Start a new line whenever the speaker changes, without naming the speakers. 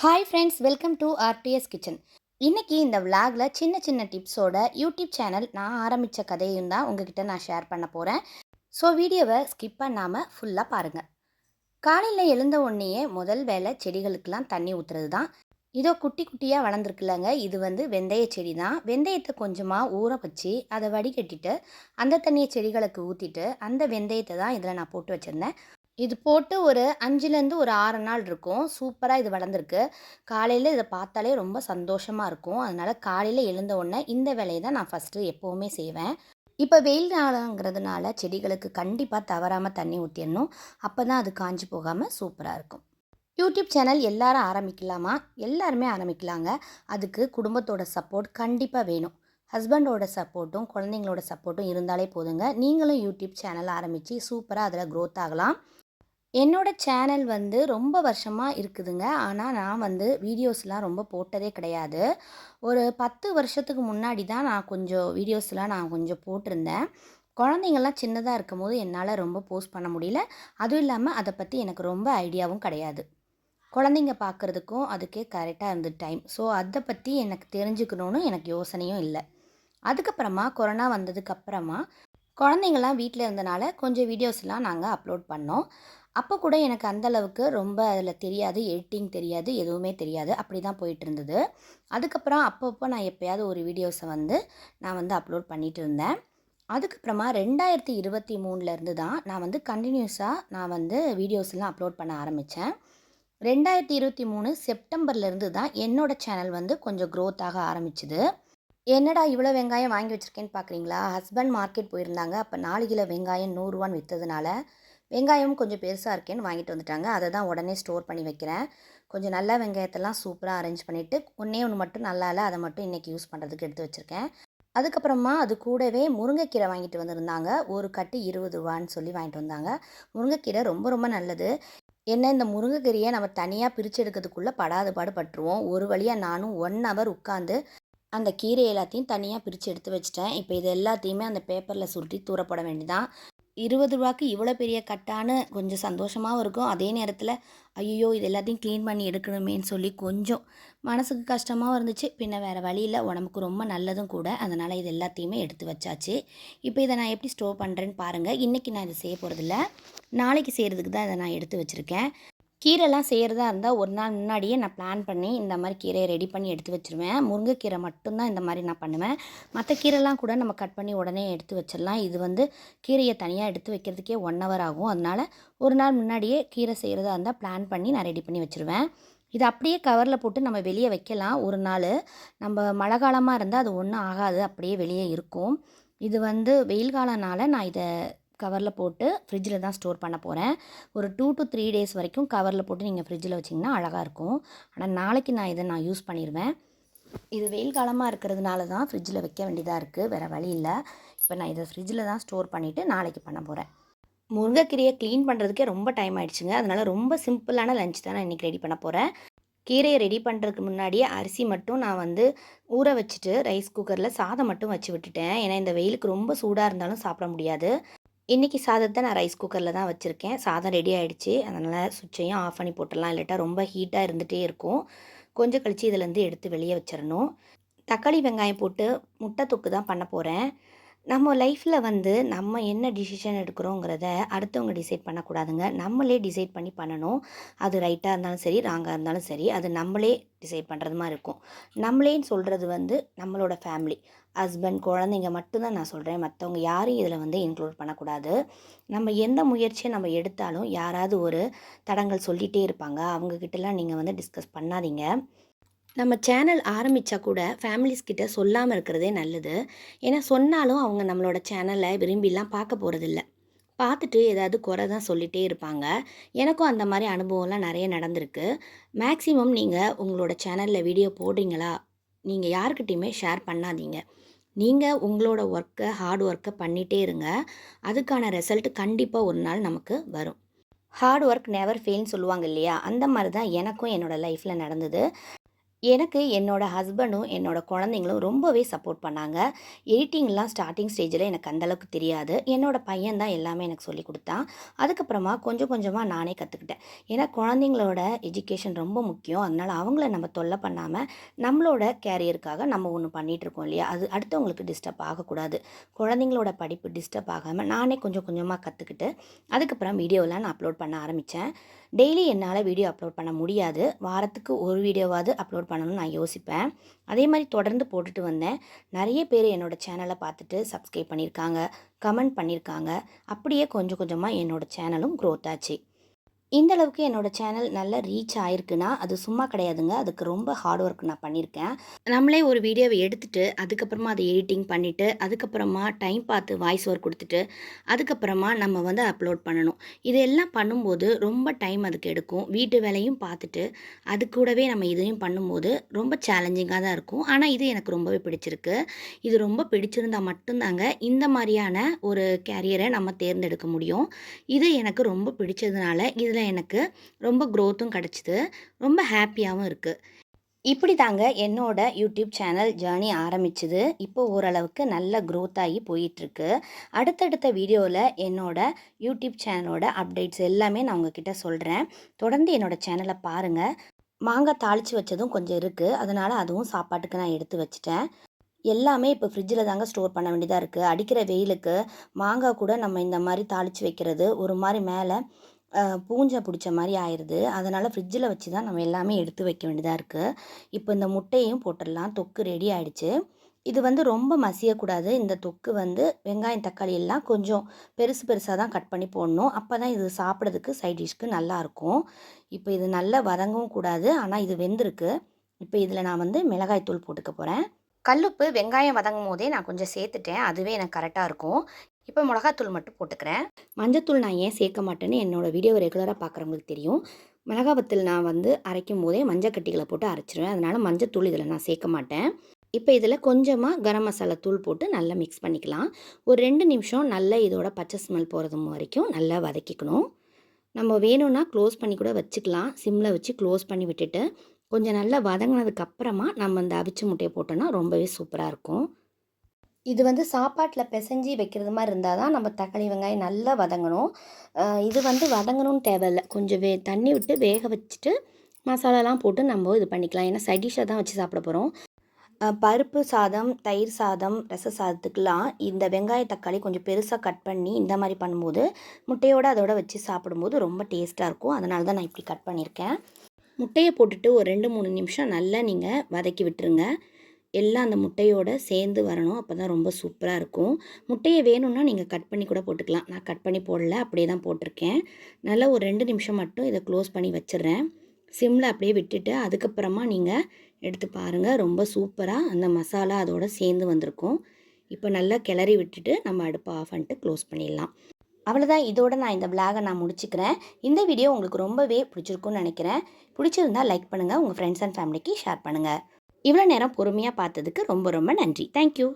Hi friends welcome to RTS kitchen இன்றைக்கி இந்த விலாகில் சின்ன சின்ன டிப்ஸோட யூடியூப் சேனல் நான் ஆரம்பித்த கதையும் தான் உங்ககிட்ட நான் ஷேர் பண்ண போகிறேன் ஸோ வீடியோவை ஸ்கிப் பண்ணாமல் ஃபுல்லாக பாருங்கள் காலையில் எழுந்த உடனேயே முதல் வேலை செடிகளுக்கெல்லாம் தண்ணி ஊற்றுறது தான் இதோ குட்டி குட்டியாக வளர்ந்துருக்குல்லங்க இது வந்து வெந்தய செடி தான். வெந்தயத்தை கொஞ்சமாக ஊற வச்சு அதை வடிகட்டிட்டு அந்த தண்ணியை செடிகளுக்கு ஊற்றிட்டு அந்த வெந்தயத்தை தான் இதில் நான் போட்டு வச்சுருந்தேன். இது போட்டு ஒரு அஞ்சுலேருந்து ஒரு ஆறு நாள் இருக்கும். சூப்பராக இது வளர்ந்துருக்கு. காலையில் இதை பார்த்தாலே ரொம்ப சந்தோஷமாக இருக்கும். அதனால் காலையில் எழுந்த உடனே இந்த வேலையை தான் நான் ஃபஸ்ட்டு எப்போவுமே செய்வேன். இப்போ வெயில் நாளாங்கிறதுனால செடிகளுக்கு கண்டிப்பாக தவறாமல் தண்ணி ஊற்றிடணும் அப்போ தான் அது காஞ்சி போகாமல் சூப்பராக இருக்கும். யூடியூப் சேனல் எல்லாரும் ஆரம்பிக்கலாமா? எல்லாருமே ஆரம்பிக்கலாங்க. அதுக்கு குடும்பத்தோட சப்போர்ட் கண்டிப்பாக வேணும். ஹஸ்பண்டோட சப்போர்ட்டும் குழந்தைங்களோட சப்போர்ட்டும் இருந்தாலே போதுங்க. நீங்களும் யூடியூப் சேனல் ஆரம்பித்து சூப்பராக அதில் க்ரோத் ஆகலாம். என்னோட சேனல் வந்து ரொம்ப வருஷமாக இருக்குதுங்க. ஆனால் நான் வந்து வீடியோஸ்லாம் ரொம்ப போட்டதே கிடையாது. ஒரு பத்து வருஷத்துக்கு முன்னாடி தான் நான் கொஞ்சம் வீடியோஸ்லாம் நான் கொஞ்சம் போட்டிருந்தேன். குழந்தைங்கள்லாம் சின்னதாக இருக்கும் போது என்னால் ரொம்ப போஸ்ட் பண்ண முடியல. அதுவும் இல்லாமல் அதை பற்றி எனக்கு ரொம்ப ஐடியாவும் கிடையாது. குழந்தைங்க பார்க்குறதுக்கும் அதுக்கே கரெக்டாக இருந்தது டைம். ஸோ அதை பற்றி எனக்கு தெரிஞ்சுக்கணுன்னு எனக்கு யோசனையும் இல்லை. அதுக்கப்புறமா கொரோனா வந்ததுக்கப்புறமா குழந்தைங்கள்லாம் வீட்டில் இருந்தனால கொஞ்சம் வீடியோஸ்லாம் நாங்கள் அப்லோட் பண்ணோம். அப்போ கூட எனக்கு அந்தளவுக்கு ரொம்ப அதில் தெரியாது எடிட்டிங் தெரியாது எதுவுமே தெரியாது. அப்படி தான் போயிட்டு இருந்தது அதுக்கப்புறம் அப்பப்போ நான் எப்போயாவது ஒரு வீடியோஸை வந்து நான் வந்து அப்லோட் பண்ணிகிட்டு இருந்தேன். அதுக்கப்புறமா ரெண்டாயிரத்தி இருபத்தி மூணுலேருந்து தான் நான் வந்து கண்டினியூஸாக நான் வந்து வீடியோஸ்லாம் அப்லோட் பண்ண ஆரம்பித்தேன் ரெண்டாயிரத்தி இருபத்தி மூணு செப்டம்பர்லேருந்து தான் என்னோடய சேனல் வந்து கொஞ்சம் க்ரோத் ஆக ஆரம்பிச்சுது. என்னடா இவ்வளோ வெங்காயம் வாங்கி வச்சுருக்கேன்னு பார்க்குறீங்களா ஹஸ்பண்ட் மார்க்கெட் போயிருந்தாங்க. அப்போ நாலு கிலோ வெங்காயம் நூறுரூவான்னு விற்றதுனால வெங்காயம் கொஞ்சம் பெருசாக இருக்கேன்னு வாங்கிட்டு வந்துட்டாங்க. அதை தான் உடனே ஸ்டோர் பண்ணி வைக்கிறேன். கொஞ்சம் நல்ல வெங்காயத்தெல்லாம் சூப்பராக அரேஞ்ச் பண்ணிவிட்டு ஒன்றே ஒன்று மட்டும் நல்லா இல்லை அதை மட்டும் இன்றைக்கி யூஸ் பண்ணுறதுக்கு எடுத்து வச்சுருக்கேன். அதுக்கப்புறமா அது கூடவே முருங்கைக்கீரை வாங்கிட்டு வந்திருந்தாங்க. ஒரு கட்டு இருபது ரூபான்னு சொல்லி வாங்கிட்டு வந்தாங்க. முருங்கைக்கீரை ரொம்ப ரொம்ப நல்லது. என்ன இந்த முருங்கைக்கீரையை நம்ம தனியாக பிரித்து எடுக்கிறதுக்குள்ளே படாத பாடு பட்டுருவோம். ஒரு வழியாக நானும் ஒன் ஹவர் உட்காந்து அந்த கீரை எல்லாத்தையும் தனியாக பிரித்து எடுத்து வச்சிட்டேன். இப்போ இது எல்லாத்தையுமே அந்த பேப்பரில் சுருட்டி தூரப்பட வேண்டிதான் இருபது ரூபாய்க்கு இவ்வளோ பெரிய கட்டான்னு கொஞ்சம் சந்தோஷமாகவும் இருக்கும். அதே நேரத்தில் ஐயோ இது எல்லாத்தையும் க்ளீன் பண்ணி எடுக்கணுமேன்னு சொல்லி கொஞ்சம் மனசுக்கு கஷ்டமாகவும் இருந்துச்சு. பின்ன வேறு வழியில் உடம்புக்கு ரொம்ப நல்லதும் கூட. அதனால் இது எல்லாத்தையுமே எடுத்து வச்சாச்சு. இப்போ இதை நான் எப்படி ஸ்டோர் பண்ணுறேன்னு பாருங்கள் இன்றைக்கி நான் இதை செய்ய போகிறதில்ல நாளைக்கு செய்கிறதுக்கு தான் இதை நான் எடுத்து வச்சுருக்கேன். கீரைலாம் செய்கிறதா இருந்தால் ஒரு நாள் முன்னாடியே நான் பிளான் பண்ணி இந்த மாதிரி கீரையை ரெடி பண்ணி எடுத்து வச்சுருவேன். முருங்கைக்கீரை மட்டும்தான் இந்த மாதிரி நான் பண்ணுவேன். மற்ற கீரைலாம் கூட நம்ம கட் பண்ணி உடனே எடுத்து வச்சிடலாம். இது வந்து கீரையை தனியாக எடுத்து வைக்கிறதுக்கே ஒன் ஹவர் ஆகும். அதனால் ஒரு நாள் முன்னாடியே கீரை செய்கிறதா இருந்தால் பிளான் பண்ணி நான் ரெடி பண்ணி வச்சுருவேன். இது அப்படியே கவரில் போட்டு நம்ம வெளியே வைக்கலாம். ஒரு நாள் நம்ம மழை காலமாக இருந்தால் அது ஒன்றும் ஆகாது. அப்படியே வெளியே இருக்கும். இது வந்து வெயில் காலனால் நான் இதை கவரில் போட்டு ஃப்ரிட்ஜில் தான் ஸ்டோர் பண்ண போகிறேன் ஒரு டூ டு த்ரீ டேஸ் வரைக்கும் கவரில் போட்டு நீங்கள் ஃப்ரிட்ஜில் வச்சிங்கன்னா அழகாக இருக்கும். ஆனால் நாளைக்கு நான் இதை நான் யூஸ் பண்ணிடுவேன் இது வெயில் காலமாக இருக்கிறதுனால தான் ஃப்ரிட்ஜில் வைக்க வேண்டியதாக இருக்குது வேறு வழி இல்லை. இப்போ நான் இதை ஃப்ரிட்ஜில் தான் ஸ்டோர் பண்ணிவிட்டு நாளைக்கு பண்ண போகிறேன் முருங்கைக்கீரையை க்ளீன் பண்ணுறதுக்கே ரொம்ப டைம் ஆகிடுச்சுங்க அதனால் ரொம்ப சிம்பிளான லஞ்ச் தான் நான் இன்றைக்கி ரெடி பண்ண போகிறேன் கீரையை ரெடி பண்ணுறதுக்கு முன்னாடியே அரிசி மட்டும் நான் வந்து ஊற வச்சுட்டு ரைஸ் குக்கரில் சாதம் மட்டும் வச்சு விட்டுட்டேன். ஏன்னா இந்த வெயிலுக்கு ரொம்ப சூடாக இருந்தாலும் சாப்பிட முடியாது. இன்றைக்கி சாதத்தை நான் ரைஸ் குக்கரில் தான் வச்சுருக்கேன். சாதம் ரெடி ஆகிடுச்சு அதனால் சுவிட்சையும் ஆஃப் பண்ணி போட்டுடலாம். இல்லாட்டா ரொம்ப ஹீட்டாக இருந்துகிட்டே இருக்கும். கொஞ்சம் கழித்து இதிலேருந்து எடுத்து வெளியே வச்சிடணும். தக்காளி வெங்காயம் போட்டு முட்டை தொக்கு தான் பண்ண போகிறேன் நம்ம லைஃப்பில் வந்து நம்ம என்ன டிசிஷன் எடுக்கிறோங்கிறத அடுத்தவங்க டிசைட் பண்ணக்கூடாதுங்க. நம்மளே டிசைட் பண்ணி பண்ணணும். அது ரைட்டாக இருந்தாலும் சரி ராங்காக இருந்தாலும் சரி அது நம்மளே டிசைட் பண்ணுறது மாதிரி இருக்கும். நம்மளேன்னு சொல்கிறது வந்து நம்மளோட ஃபேமிலி ஹஸ்பண்ட் குழந்தைங்க மட்டும்தான் நான் சொல்கிறேன் மற்றவங்க யாரையும் இதில் வந்து இன்க்ளூட் பண்ணக்கூடாது. நம்ம எந்த முயற்சியை நம்ம எடுத்தாலும் யாராவது ஒரு தடங்கள் சொல்லிகிட்டே இருப்பாங்க. அவங்கக்கிட்டலாம் நீங்கள் வந்து டிஸ்கஸ் பண்ணாதீங்க. நம்ம சேனல் ஆரம்பித்தா கூட ஃபேமிலிஸ் கிட்ட சொல்லாமல் இருக்கிறதே நல்லது. ஏன்னா சொன்னாலும் அவங்க நம்மளோட சேனலை விரும்பிலாம் பார்க்க போகிறதில்ல பார்த்துட்டு ஏதாவது குறை தான் சொல்லிகிட்டே இருப்பாங்க. எனக்கும் அந்த மாதிரி அனுபவம்லாம் நிறைய நடந்திருக்கு. மேக்ஸிமம் நீங்கள் உங்களோட சேனலில் வீடியோ போடுறீங்களா? நீங்கள் யாருக்கிட்டையுமே ஷேர் பண்ணாதீங்க. நீங்கள் உங்களோட ஒர்க்கை ஹார்ட் ஒர்க்கை பண்ணிகிட்டே இருங்க. அதுக்கான ரிசல்ட் கண்டிப்பாக ஒரு நாள் நமக்கு வரும். ஹார்ட் ஒர்க் நெவர் ஃபெயில்னு சொல்லுவாங்க இல்லையா? அந்த மாதிரி தான் எனக்கும் என்னோடய லைஃப்பில் நடந்தது. எனக்கு என்னோடய ஹஸ்பண்டும், என்னோடய குழந்தைங்களும் ரொம்பவே சப்போர்ட் பண்ணாங்க. எடிட்டிங்லாம் ஸ்டார்டிங் ஸ்டேஜில் எனக்கு அந்த அளவுக்கு தெரியாது. என்னோடய பையன் தான் எல்லாமே எனக்கு சொல்லிக் கொடுத்தான் அதுக்கப்புறமா கொஞ்சம் கொஞ்சமாக நானே கற்றுக்கிட்டேன் ஏன்னா குழந்தைங்களோட எஜுகேஷன் ரொம்ப முக்கியம். அதனால் அவங்கள நம்ம தொல்லை பண்ணாமல் நம்மளோட கேரியருக்காக நம்ம ஒன்று பண்ணிகிட்ருக்கோம் இல்லையா? அது அடுத்தவங்களுக்கு டிஸ்டர்ப் ஆகக்கூடாது. குழந்தைங்களோட படிப்பு டிஸ்டர்ப் ஆகாமல் நானே கொஞ்சம் கொஞ்சமாக கற்றுக்கிட்டு அதுக்கப்புறம் வீடியோலாம் நான் அப்லோட் பண்ண ஆரம்பித்தேன் டெய்லி என்னால் வீடியோ அப்லோட் பண்ண முடியாது. வாரத்துக்கு ஒரு வீடியோவாவது அப்லோட் பண்ணணும்னு நான் யோசிப்பேன். அதே மாதிரி தொடர்ந்து போட்டுட்டு வந்தேன். நிறைய பேர் என்னோட சேனலை பார்த்துட்டு சப்ஸ்கிரைப் பண்ணியிருக்காங்க, கமெண்ட் பண்ணியிருக்காங்க. அப்படியே கொஞ்சம் கொஞ்சமாக என்னோடய சேனலும் க்ரோத் ஆச்சு. இந்த அளவுக்கு என்னோடய சேனல் நல்ல ரீச் ஆயிருக்குன்னா, அது சும்மா கிடையாதுங்க. அதுக்கு ரொம்ப ஹார்ட் ஒர்க் நான் பண்ணியிருக்கேன். நம்மளே ஒரு வீடியோவை எடுத்துட்டு, அதுக்கப்புறமா அதை எடிட்டிங் பண்ணிவிட்டு அதுக்கப்புறமா டைம் பார்த்து வாய்ஸ் ஓவர் கொடுத்துட்டு அதுக்கப்புறமா நம்ம வந்து அப்லோட் பண்ணணும். இதெல்லாம் பண்ணும்போது ரொம்ப டைம் அதுக்கு எடுக்கும். வீட்டு வேலையும் பார்த்துட்டு, அது கூடவே நம்ம இதையும் பண்ணும்போது ரொம்ப சேலஞ்சிங்காக தான் இருக்கும். ஆனால் இது எனக்கு ரொம்பவே பிடிச்சிருக்கு. இது ரொம்ப பிடிச்சிருந்தா மட்டும்தாங்க இந்த மாதிரியான ஒரு கேரியரை நம்ம தேர்ந்தெடுக்க முடியும். இது எனக்கு ரொம்ப பிடிச்சதுனால, இதில் எனக்கு ரொம்ப க்ரோத்தும் கிடச்சிது ரொம்ப ஹாப்பியாகவும் இருக்குது இப்படி தாங்க என்னோட யூடியூப் சேனல் ஜேர்னி ஆரம்பிச்சது. இப்போ ஓரளவுக்கு நல்ல க்ரோத் ஆகி போயிட்டுருக்கு. அடுத்தடுத்த வீடியோவில் என்னோட யூடியூப் சேனலோட அப்டேட்ஸ் எல்லாமே நான் உங்ககிட்ட சொல்கிறேன் தொடர்ந்து என்னோட சேனலை பாருங்க. மாங்காய் தாளித்து வச்சதும் கொஞ்சம் இருக்குது அதனால் அதுவும் சாப்பாட்டுக்கு நான் எடுத்து வச்சுட்டேன். எல்லாமே இப்போ ஃப்ரிட்ஜில் தாங்க ஸ்டோர் பண்ண வேண்டியதாக இருக்குது அடிக்கிற வெயிலுக்கு மாங்காய் கூட நம்ம இந்த மாதிரி தாளித்து வைக்கிறது, ஒரு மாதிரி மேலே பூஞ்சை பிடிச்ச மாதிரி ஆயிடுது அதனால் ஃப்ரிட்ஜில் வச்சு தான் நம்ம எல்லாமே எடுத்து வைக்க வேண்டியதாக இருக்குது இப்போ இந்த முட்டையும் போட்டுடலாம் தொக்கு ரெடி ஆகிடுச்சு இது வந்து ரொம்ப மசியக்கூடாது. இந்த தொக்கு வந்து வெங்காயம், தக்காளி எல்லாம் கொஞ்சம் பெருசு பெருசாக தான் கட் பண்ணி போடணும். அப்போ தான் இது சாப்பிட்றதுக்கு சைட் டிஷ்க்கு நல்லாயிருக்கும் இப்போ இது நல்லா வதங்கவும் கூடாது. ஆனால் இது வெந்திருக்கு. இப்போ இதில் நான் வந்து மிளகாய் தூள் போட்டுக்க போகிறேன் கல்லுப்பு வெங்காயம் வதங்கும்போதே நான் கொஞ்சம் சேர்த்துட்டேன். அதுவே எனக்கு கரெக்டாக இருக்கும். இப்போ மிளகாத்தூள் மட்டும் போட்டுக்கிறேன். மஞ்சத்தூள் நான் ஏன் சேர்க்க மாட்டேன்னு என்னோடய வீடியோ ரெகுலராக பார்க்குறவங்களுக்கு தெரியும். மிளகாவத்தில் நான் வந்து அரைக்கும்போதே மஞ்சள் மஞ்சக்கட்டிகளை போட்டு அரைச்சிருவேன் அதனால் மஞ்சத்தூள் இதில் நான் சேர்க்க மாட்டேன். இப்போ இதில் கொஞ்சமாக கரம் மசாலா தூள் போட்டு நல்லா மிக்ஸ் பண்ணிக்கலாம். ஒரு ரெண்டு நிமிஷம் நல்லா இதோட பச்சை ஸ்மெல் போகிறது வரைக்கும் நல்லா வதக்கிக்கணும். நம்ம வேணும்னா க்ளோஸ் பண்ணி கூட வச்சுக்கலாம். சிம்மில் வச்சு க்ளோஸ் பண்ணி விட்டுட்டு, கொஞ்சம் நல்லா வதங்கினதுக்கப்புறமா நம்ம இந்த அவிச்ச முட்டையை போட்டோன்னா ரொம்பவே சூப்பராக இருக்கும். இது வந்து சாப்பாட்டில் பிசைஞ்சி வைக்கிறது மாதிரி இருந்தால் தான் நம்ம தக்காளி, வெங்காயம் நல்லா வதங்கணும். இது வந்து வதங்கணும்னு தேவையில்ல. கொஞ்சம் வே தண்ணி விட்டு வேக வச்சுட்டு, மசாலாலாம் போட்டு நம்ம இது பண்ணிக்கலாம். ஏன்னா சைடிஷாக தான் வச்சு சாப்பிட போகிறோம் பருப்பு சாதம், தயிர் சாதம், ரச சாதத்துக்கெலாம் இந்த வெங்காய தக்காளி கொஞ்சம் பெருசாக கட் பண்ணி இந்த மாதிரி பண்ணும்போது, முட்டையோடு அதோட வச்சு சாப்பிடும்போது ரொம்ப டேஸ்ட்டாக இருக்கும். அதனால தான் நான் இப்படி கட் பண்ணியிருக்கேன். முட்டையை போட்டுட்டு ஒரு 2, 3 நிமிஷம் நல்லா நீங்கள் வதக்கி விட்டுருங்க. எல்லாம் அந்த முட்டையோட சேர்ந்து வரணும். அப்போ தான் ரொம்ப சூப்பராக இருக்கும். முட்டையை வேணும்னா நீங்கள் கட் பண்ணி கூட போட்டுக்கலாம். நான் கட் பண்ணி போடல. அப்படியே தான் போட்டிருக்கேன். நல்லா ஒரு ரெண்டு நிமிஷம் மட்டும் இதை க்ளோஸ் பண்ணி வச்சிடுறேன் சிம்மில் அப்படியே விட்டுட்டு, அதுக்கப்புறமா நீங்கள் எடுத்து பாருங்கள் ரொம்ப சூப்பராக அந்த மசாலா அதோட சேர்ந்து வந்திருக்கும். இப்போ நல்லா கிளறி விட்டுட்டு, நம்ம அடுப்பை ஆஃப் பண்ணிட்டு க்ளோஸ் பண்ணிடலாம். அவ்வளோதான். இதோட நான் இந்த விளாக நான் முடிச்சுக்கிறேன். இந்த வீடியோ உங்களுக்கு ரொம்பவே பிடிச்சிருக்கும்னு நினைக்கிறேன் பிடிச்சிருந்தா லைக் பண்ணுங்கள் உங்கள் ஃப்ரெண்ட்ஸ் அண்ட் ஃபேமிலிக்கு ஷேர் பண்ணுங்கள் இவ்வளோ நேரம் பொறுமையாக பார்த்ததுக்கு ரொம்ப ரொம்ப நன்றி. Thank you.